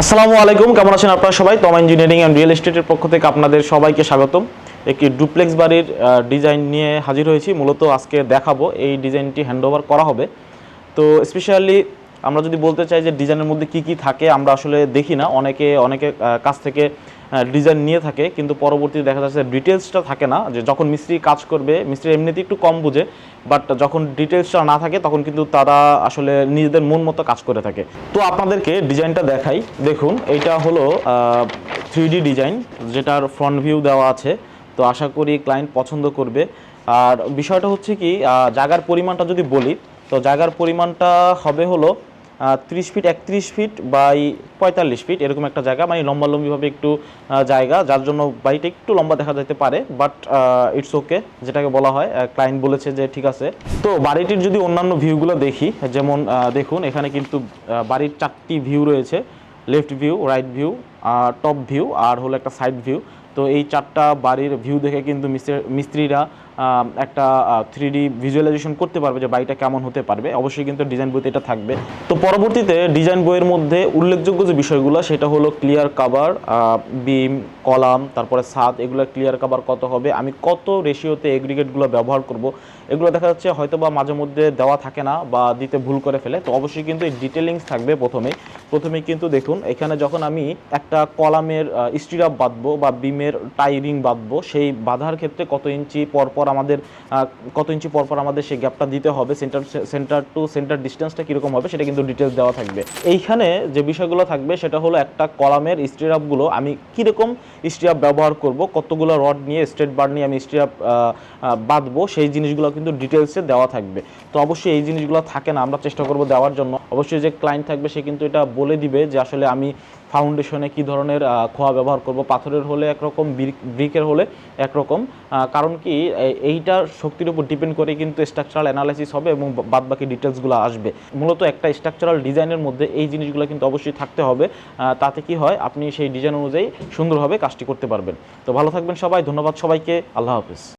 আসসালামু আলাইকুম, কেমন আছেন আপনারা সবাই? তমা ইঞ্জিনিয়ারিং অ্যান্ড রিয়েল এস্টেটের পক্ষ থেকে আপনাদের সবাইকে স্বাগতম। একটি ডুপ্লেক্স বাড়ির ডিজাইন নিয়ে হাজির হয়েছি। মূলত আজকে দেখাবো এই ডিজাইনটি হ্যান্ডওভার করা হবে। তো স্পেশালি আমরা যদি বলতে চাই যে ডিজাইনের মধ্যে কি কি থাকে, আমরা আসলে দেখি না। অনেকে অনেকে কাছ থেকে ডিজাইন নিয়ে থাকে, কিন্তু পরবর্তীতে দেখা যাচ্ছে ডিটেলসটা থাকে না, যে যখন মিস্ত্রি কাজ করবে, মিস্ত্রি এমনিতে একটু কম বুঝে বাট যখন ডিটেলসটা না থাকে, তখন কিন্তু তারা আসলে নিজেদের মন মতো কাজ করে থাকে। তো আপনাদেরকে ডিজাইনটা দেখাই। দেখুন, এইটা হলো থ্রি ডিজাইন যেটার ফ্রন্ট ভিউ দেওয়া আছে। তো আশা করি ক্লায়েন্ট পছন্দ করবে। আর বিষয়টা হচ্ছে কি জায়গার পরিমাণটা যদি বলি, তো জায়গার পরিমাণটা হবে হলো ত্রিশ ফিট, একত্রিশ ফিট বাই পঁয়তাল্লিশ ফিট, এরকম একটা জায়গা মানে লম্বালম্বিভাবে একটু জায়গা, যার জন্য বাড়িটা একটু লম্বা দেখা যেতে পারে বাট ইটস ওকে যেটাকে বলা হয় ক্লায়েন্ট বলেছে যে ঠিক আছে। তো বাড়িটির যদি অন্যান্য ভিউগুলো দেখি, যেমন দেখুন, এখানে কিন্তু বাড়ির চারটি ভিউ রয়েছে left view right view top view আর হলো একটা সাইড ভিউ তো এই চারটা বাড়ির ভিউ দেখে কিন্তু মিস্ত্রি- মিস্ত্রিরা একটা থ্রি ডি ভিজুয়ালাইজেশন করতে পারবে যে বাড়িটা কেমন হতে পারবে। অবশ্যই কিন্তু ডিজাইন বইতে এটা থাকবে। তো পরবর্তীতে ডিজাইন বইয়ের মধ্যে উল্লেখযোগ্য যে বিষয়গুলো, সেটা হলো ক্লিয়ার কাভার বিম কলাম, তারপরে ছাদ, এগুলো ক্লিয়ার কাভার কত হবে, আমি কত রেশিওতে এগ্রিগেটগুলো ব্যবহার করব, এগুলো দেখা যাচ্ছে হয়তো বা মাঝে মধ্যে দেওয়া থাকে না বা দিতে ভুল করে ফেলে। তো অবশ্যই কিন্তু এই ডিটেলিংস থাকবে প্রথমেই। প্রথমে কিন্তু দেখুন, এখানে যখন আমি একটা কলামের স্টিরাপ বাঁধবো বা বিমের টাইরিং বাঁধবো, সেই বাঁধার ক্ষেত্রে কত ইঞ্চি পরপর আমাদের কত ইঞ্চি পরপর আমাদের সেই গ্যাপটা দিতে হবে। সেন্টার সেন্টার টু সেন্টার ডিস্টেন্সটা কীরকম হবে সেটা কিন্তু ডিটেলস দেওয়া থাকবে। এইখানে যে বিষয়গুলো থাকবে সেটা হলো একটা কলামের স্টিরাপগুলো আমি কীরকম স্টিরাপ ব্যবহার করব, কতগুলো রড নিয়ে স্ট্রেট বার নিয়ে আমি স্টিরাপ বাঁধবো, সেই জিনিসগুলো কিন্তু ডিটেলসে দেওয়া থাকবে। তো অবশ্যই এই জিনিসগুলো থাকে না, আমরা চেষ্টা করব দেওয়ার জন্য। অবশ্যই যে ক্লায়েন্ট থাকবে সে কিন্তু এটা বলে দিবে যে আসলে আমি ফাউন্ডেশনে কি ধরনের খোয়া ব্যবহার করব? পাথরের হলে একরকম ব্রিকের হলে একরকম। কারণ কি, এ- এইটার শক্তির উপর ডিপেন্ড করে কিন্তু স্ট্রাকচারাল অ্যানালাইসিস হবে এবং বাদ বাকি ডিটেলসগুলো আসবে। মূলত একটা স্ট্রাকচারাল ডিজাইনের মধ্যে এই জিনিসগুলো কিন্তু অবশ্যই থাকতে হবে। তাতে কি হয়, আপনি সেই ডিজাইন অনুযায়ী সুন্দরভাবে কাজটি করতে পারবেন। তো ভালো থাকবেন সবাই, ধন্যবাদ সবাইকে, আল্লাহ হাফিজ।